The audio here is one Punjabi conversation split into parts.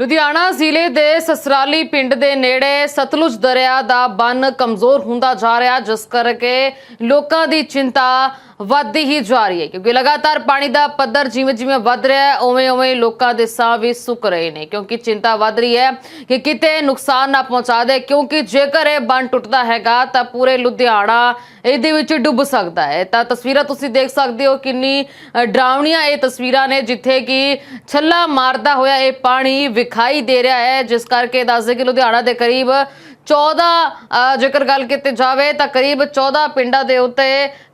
ਲੁਧਿਆਣਾ ਜ਼ਿਲ੍ਹੇ ਦੇ ਸਸਰਾਲੀ ਪਿੰਡ ਦੇ ਨੇੜੇ ਸਤਲੁਜ ਦਰਿਆ ਦਾ ਬੰਨ ਕਮਜ਼ੋਰ ਹੁੰਦਾ ਜਾ ਰਿਹਾ, ਜਿਸ ਕਰਕੇ ਲੋਕਾਂ ਦੀ ਚਿੰਤਾ ਵੱਧਦੀ ਹੀ ਜਾ ਰਹੀ ਹੈ, ਕਿਉਂਕਿ ਲਗਾਤਾਰ ਪਾਣੀ ਦਾ ਪੱਧਰ ਜਿਵੇਂ ਜਿਵੇਂ ਵੱਧ ਰਿਹਾ ਹੈ, ਉਵੇਂ ਉਵੇਂ ਲੋਕਾਂ ਦੇ ਸਾਹ ਵੀ ਸੁੱਕ ਰਹੇ ਨੇ, ਕਿਉਂਕਿ ਚਿੰਤਾ ਵੱਧ ਰਹੀ ਹੈ ਕਿ ਕਿਤੇ ਨੁਕਸਾਨ ਨਾ ਪਹੁੰਚਾ ਦੇ, ਕਿਉਂਕਿ ਜੇਕਰ ਇਹ ਬੰਨ ਟੁੱਟਦਾ ਹੈਗਾ ਤਾਂ ਪੂਰੇ ਲੁਧਿਆਣਾ ਇਹਦੇ ਵਿੱਚ ਡੁੱਬ ਸਕਦਾ ਹੈ। ਤਾਂ ਤਸਵੀਰਾਂ ਤੁਸੀਂ ਦੇਖ ਸਕਦੇ ਹੋ ਕਿੰਨੀ ਡਰਾਵਣੀਆਂ ਇਹ ਤਸਵੀਰਾਂ ਨੇ, ਜਿੱਥੇ ਕਿ ਛੱਲਾ ਮਾਰਦਾ ਹੋਇਆ ਇਹ ਪਾਣੀ ਵਿਖਾਈ ਦੇ ਰਿਹਾ ਹੈ, ਜਿਸ ਕਰਕੇ ਦੱਸਦੇ ਕਿ ਲੁਧਿਆਣਾ ਦੇ ਕਰੀਬ 14 ਜੇਕਰ ਗੱਲ ਕੀਤੀ ਜਾਵੇ ਤਾਂ ਕਰੀਬ 14 ਪਿੰਡਾਂ ਦੇ ਉੱਤੇ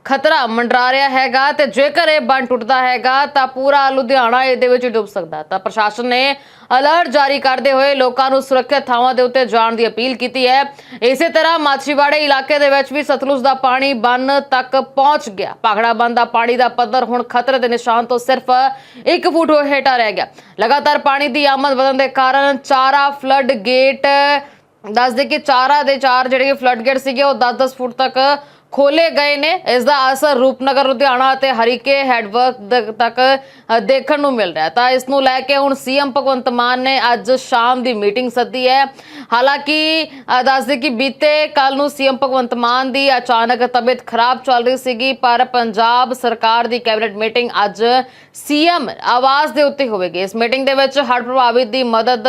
ਖਤਰਾ ਮੰਡਰਾ ਰਿਹਾ ਹੈਗਾ ਤੇ ਜੇਕਰ ਇਹ ਬੰਨ ਟੁੱਟਦਾ ਹੈਗਾ ਤਾਂ ਪੂਰਾ ਲੁਧਿਆਣਾ ਇਹਦੇ ਵਿੱਚ ਡੁੱਬ ਸਕਦਾ। ਤਾਂ ਪ੍ਰਸ਼ਾਸਨ ਨੇ ਅਲਰਟ ਜਾਰੀ ਕਰਦੇ ਹੋਏ ਲੋਕਾਂ ਨੂੰ ਸੁਰੱਖਿਅਤ ਥਾਵਾਂ ਦੇ ਉੱਤੇ ਜਾਣ ਦੀ ਅਪੀਲ ਕੀਤੀ ਹੈ। ਇਸੇ ਤਰ੍ਹਾਂ ਮਾਛੀਵਾੜੇ ਇਲਾਕੇ ਦੇ ਵਿੱਚ ਵੀ ਸਤਲੁਜ ਦਾ ਪਾਣੀ ਬੰਨ ਤੱਕ ਪਹੁੰਚ ਗਿਆ। ਪਾਖੜਾ ਬੰਨ ਦਾ ਪਾਣੀ ਦਾ ਪੱਧਰ ਹੁਣ ਖਤਰੇ ਦੇ ਨਿਸ਼ਾਨ ਤੋਂ ਸਿਰਫ 1 ਫੁੱਟ ਹੇਠਾਂ ਰਹਿ ਗਿਆ। ਲਗਾਤਾਰ ਪਾਣੀ ਦੀ ਆਮਦ ਵਧਣ ਦੇ ਕਾਰਨ ਚਾਰਾ, ਫਲੱਡ ਗੇਟ ਦੱਸਦੇ ਕਿ ਚਾਰਾ ਦੇ ਚਾਰ ਜਿਹੜੇ ਫਲੱਡ ਗੇਟ ਸੀਗੇ, ਉਹ 10-10 ਫੁੱਟ ਤੱਕ ਖੋਲੇ ਗਏ ਨੇ। ਇਸ ਦਾ ਅਸਰ ਰੂਪਨਗਰ, ਲੁਧਿਆਣਾ ਅਤੇ ਹਰੀਕੇ ਹੈਡਵਰਕ ਤੱਕ ਦੇਖਣ ਨੂੰ ਮਿਲ ਰਿਹਾ ਤਾਂ ਇਸ ਨੂੰ ਲੈ ਕੇ ਹੁਣ ਸੀਐਮ ਭਗਵੰਤ ਮਾਨ ਨੇ ਅੱਜ ਸ਼ਾਮ ਦੀ ਮੀਟਿੰਗ ਸੱਦੀ ਹੈ। ਹਾਲਾਂਕਿ ਦੱਸਦੇ ਕਿ ਬੀਤੇ ਕੱਲ ਨੂੰ ਸੀਐਮ ਭਗਵੰਤ ਮਾਨ ਦੀ ਅਚਾਨਕ ਤਬੀਅਤ ਖਰਾਬ ਚੱਲ ਰਹੀ ਸੀਗੀ, ਪਰ ਪੰਜਾਬ ਸਰਕਾਰ ਦੀ ਕੈਬਨਿਟ ਮੀਟਿੰਗ ਅੱਜ ਸੀਐਮ ਆਵਾਜ਼ ਦੇ ਉੱਤੇ ਹੋਵੇਗੀ। ਇਸ ਮੀਟਿੰਗ ਦੇ ਵਿੱਚ ਹੜ੍ਹ ਪ੍ਰਭਾਵਿਤ ਦੀ ਮਦਦ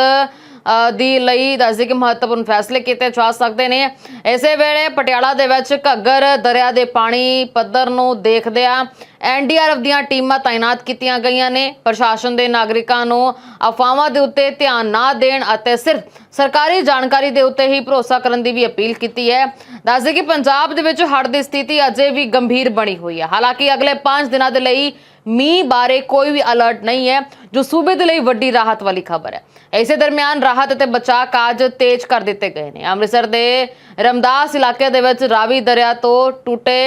ਦੀ ਲਈ ਦੱਸਦੇ ਕਿ ਮਹੱਤਵਪੂਰਨ ਫੈਸਲੇ ਕੀਤੇ ਜਾ ਸਕਦੇ ਨੇ। ਇਸੇ ਵੇਲੇ ਪਟਿਆਲਾ ਦੇ ਵਿੱਚ ਘੱਗਰ ਦਰਿਆ ਦੇ ਪਾਣੀ ਪੱਧਰ ਨੂੰ ਦੇਖਦਿਆਂ ਐਨਡੀਆਰਐਫ ਦੀਆਂ ਟੀਮਾਂ ਤਾਇਨਾਤ ਕੀਤੀਆਂ ਗਈਆਂ ਨੇ। ਪ੍ਰਸ਼ਾਸਨ ਦੇ ਨਾਗਰਿਕਾਂ ਨੂੰ ਅਫਵਾਹਾਂ ਦੇ ਉੱਤੇ ਧਿਆਨ ਨਾ ਦੇਣ ਅਤੇ ਸਿਰਫ ਸਰਕਾਰੀ ਜਾਣਕਾਰੀ ਦੇ ਉੱਤੇ ਹੀ ਭਰੋਸਾ ਕਰਨ ਦੀ ਵੀ ਅਪੀਲ ਕੀਤੀ ਹੈ। ਦੱਸਦੇ ਕਿ ਪੰਜਾਬ ਦੇ ਵਿੱਚ ਹੜ੍ਹ ਦੀ ਸਥਿਤੀ ਅਜੇ ਵੀ ਗੰਭੀਰ ਬਣੀ ਹੋਈ ਹੈ। ਹਾਲਾਂਕਿ ਅਗਲੇ 5 ਦਿਨਾਂ ਦੇ ਲਈ ਮੀਂਹ ਬਾਰੇ ਕੋਈ ਵੀ ਅਲਰਟ ਨਹੀਂ ਹੈ, ਜੋ ਸੂਬੇ ਦੇ ਲਈ ਵੱਡੀ ਰਾਹਤ ਵਾਲੀ ਖਬਰ ਹੈ। ਇਸੇ ਦਰਮਿਆਨ ਰਾਹਤ ਅਤੇ ਬਚਾਅ ਕਾਰਜ ਤੇਜ਼ ਕਰ ਦਿੱਤੇ ਗਏ ਨੇ। ਅੰਮ੍ਰਿਤਸਰ ਦੇ ਰਮਦਾਸ ਇਲਾਕੇ ਦੇ ਵਿੱਚ ਰਾਵੀ ਦਰਿਆ ਤੋਂ ਟੁੱਟੇ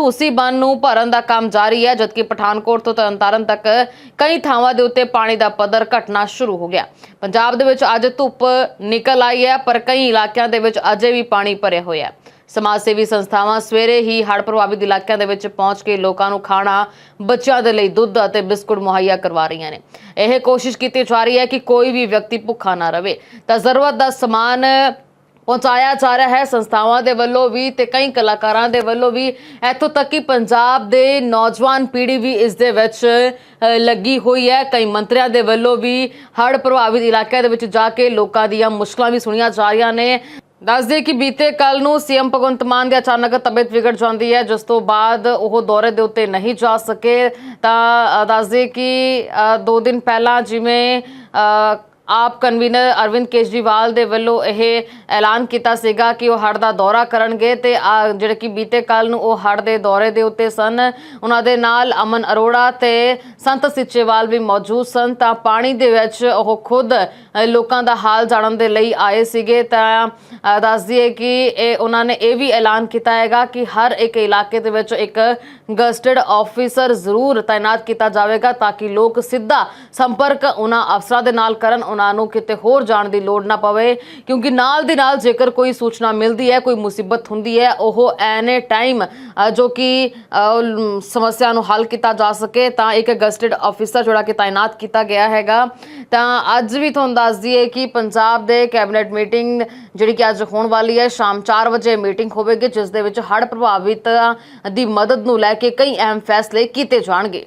ਧੂਸੀ ਬੰਨ ਨੂੰ ਭਰਨ ਦਾ ਕੰਮ ਜਾਰੀ ਹੈ, ਜਦਕਿ ਪਠਾਨਕੋਟ ਤੋਂ ਤਰਨਤਾਰਨ ਤੱਕ ਕਈ ਥਾਵਾਂ ਦੇ ਉੱਤੇ ਪਾਣੀ ਦਾ ਪੱਧਰ ਘਟਣਾ ਸ਼ੁਰੂ ਹੋ ਗਿਆ। ਪੰਜਾਬ ਦੇ ਵਿੱਚ ਅੱਜ ਧੁੱਪ ਨਿਕਲ ਆਈ ਹੈ, ਪਰ ਕਈ ਇਲਾਕਿਆਂ ਦੇ ਵਿੱਚ ਅਜੇ ਵੀ ਪਾਣੀ ਭਰਿਆ ਹੋਇਆ ਹੈ। ਸਮਾਜ ਸੇਵੀ ਸੰਸਥਾਵਾਂ ਸਵੇਰੇ ਹੀ ਹੜ੍ਹ ਪ੍ਰਭਾਵਿਤ ਇਲਾਕਿਆਂ ਦੇ ਵਿੱਚ ਪਹੁੰਚ ਕੇ ਲੋਕਾਂ ਨੂੰ ਖਾਣਾ, ਬੱਚਿਆਂ ਦੇ ਲਈ ਦੁੱਧ ਅਤੇ ਬਿਸਕੁਟ ਮੁਹੱਈਆ ਕਰਵਾ ਰਹੀਆਂ ਨੇ। ਇਹ ਕੋਸ਼ਿਸ਼ ਕੀਤੀ ਜਾ ਰਹੀ ਹੈ ਕਿ ਕੋਈ ਵੀ ਵਿਅਕਤੀ ਭੁੱਖਾ ਨਾ ਰਵੇ। ਤਾਂ ਜ਼ਰੂਰਤ ਦਾ ਸਮਾਨ ਪਹੁੰਚਾਇਆ ਜਾ ਰਿਹਾ ਹੈ। ਸੰਸਥਾਵਾਂ ਦੇ ਵੱਲੋਂ ਵੀ ਤੇ ਕਈ ਕਲਾਕਾਰਾਂ ਦੇ ਵੱਲੋਂ ਵੀ ਇੱਥੋਂ ਤੱਕ ਕਿ ਪੰਜਾਬ ਦੇ ਨੌਜਵਾਨ ਪੀੜ੍ਹੀ ਵੀ ਇਸ ਦੇ ਵਿੱਚ ਲੱਗੀ ਹੋਈ ਹੈ। ਕਈ ਮੰਤਰੀਆਂ ਦੇ ਵੱਲੋਂ ਵੀ ਹੜ੍ਹ ਪ੍ਰਭਾਵਿਤ ਇਲਾਕਿਆਂ ਦੇ ਵਿੱਚ ਜਾ ਕੇ ਲੋਕਾਂ ਦੀਆਂ ਮੁਸ਼ਕਲਾਂ ਵੀ ਸੁਣੀਆਂ ਜਾ ਰਹੀਆਂ ਨੇ। ਦੱਸਦੇ ਕਿ ਬੀਤੇ ਕੱਲ ਨੂੰ ਸੀਐਮ ਭਗਵੰਤ ਮਾਨ ਦੀ ਅਚਾਨਕ ਤਬੀਅਤ ਵਿਗੜ ਜਾਂਦੀ ਹੈ। ਜਿਸ ਤੋਂ ਬਾਅਦ ਉਹ ਦੌਰੇ ਦੇ ਉੱਤੇ ਨਹੀਂ ਜਾ ਸਕੇ। ਤਾਂ ਅ, ਦੱਸਦੇ ਕਿ ਅ, ਦੋ ਦਿਨ ਪਹਿਲਾਂ ਜਿਵੇਂ ਆਪ ਕਨਵੀਨਰ ਅਰਵਿੰਦ ਕੇਜਰੀਵਾਲ ਦੇ ਵੱਲੋਂ ਇਹ ਐਲਾਨ ਕੀਤਾ ਸੀਗਾ ਕਿ ਉਹ ਹੜ੍ਹ ਦਾ ਦੌਰਾ ਕਰਨਗੇ ਤੇ ਆ ਜਿਹੜੇ ਕਿ ਬੀਤੇ ਕੱਲ ਨੂੰ ਉਹ ਹੜ੍ਹ ਦੇ ਦੌਰੇ ਦੇ ਉੱਤੇ ਸਨ। ਉਹਨਾਂ ਦੇ ਨਾਲ ਅਮਨ ਅਰੋੜਾ ਤੇ ਸੰਤ ਸਿੱਚੇਵਾਲ ਵੀ ਮੌਜੂਦ ਸਨ। ਤਾਂ ਪਾਣੀ ਦੇ ਵਿੱਚ ਉਹ ਖੁਦ ਲੋਕਾਂ ਦਾ ਹਾਲ ਜਾਣਨ ਦੇ ਲਈ ਆਏ ਸੀਗੇ। ਤਾਂ ਅ, ਦੱਸ ਦਈਏ ਕਿ ਇਹ ਉਹਨਾਂ ਨੇ ਇਹ ਵੀ ਐਲਾਨ ਕੀਤਾ ਹੈਗਾ ਕਿ ਹਰ ਇੱਕ ਇਲਾਕੇ ਦੇ ਵਿੱਚ ਇੱਕ ਗਸਟਡ ਆਫੀਸਰ ਜ਼ਰੂਰ ਤਾਇਨਾਤ ਕੀਤਾ ਜਾਵੇਗਾ ਤਾਂ ਕਿ ਲੋਕ ਸਿੱਧਾ ਸੰਪਰਕ ਉਹਨਾਂ ਅਫਸਰਾਂ ਦੇ ਨਾਲ ਕਰਨ ਉਹਨਾਂ ਨੂੰ ਕਿਤੇ ਹੋਰ ਜਾਣ ਦੀ ਲੋੜ ਨਾ ਪਵੇ, ਕਿਉਂਕਿ ਨਾਲ ਦੀ ਨਾਲ ਜੇਕਰ ਕੋਈ ਸੂਚਨਾ ਮਿਲਦੀ ਹੈ, ਕੋਈ ਮੁਸੀਬਤ ਹੁੰਦੀ ਹੈ, ਉਹ ਐਨੇ ਟਾਈਮ ਜੋ ਕਿ ਸਮੱਸਿਆ ਨੂੰ ਹੱਲ ਕੀਤਾ ਜਾ ਸਕੇ, ਤਾਂ ਇੱਕ ਗਸਟਡ ਆਫੀਸਰ ਜਿਹੜਾ ਕਿ ਤਾਇਨਾਤ ਕੀਤਾ ਗਿਆ ਹੈਗਾ। ਤਾਂ ਅੱਜ ਵੀ ਤੁਹਾਨੂੰ ਦੱਸ ਦਈਏ ਕਿ ਪੰਜਾਬ ਦੇ ਕੈਬਨਿਟ ਮੀਟਿੰਗ ਜਿਹੜੀ ਕਿ ਅੱਜ ਹੋਣ ਵਾਲੀ ਹੈ, ਸ਼ਾਮ 4 ਵਜੇ ਮੀਟਿੰਗ ਹੋਵੇਗੀ, ਜਿਸ ਦੇ ਵਿੱਚ ਹੜ੍ਹ ਪ੍ਰਭਾਵਿਤ ਦੀ ਮਦਦ ਨੂੰ ਲੈ ਕੇ ਕਈ ਅਹਿਮ ਫੈਸਲੇ ਕੀਤੇ ਜਾਣਗੇ।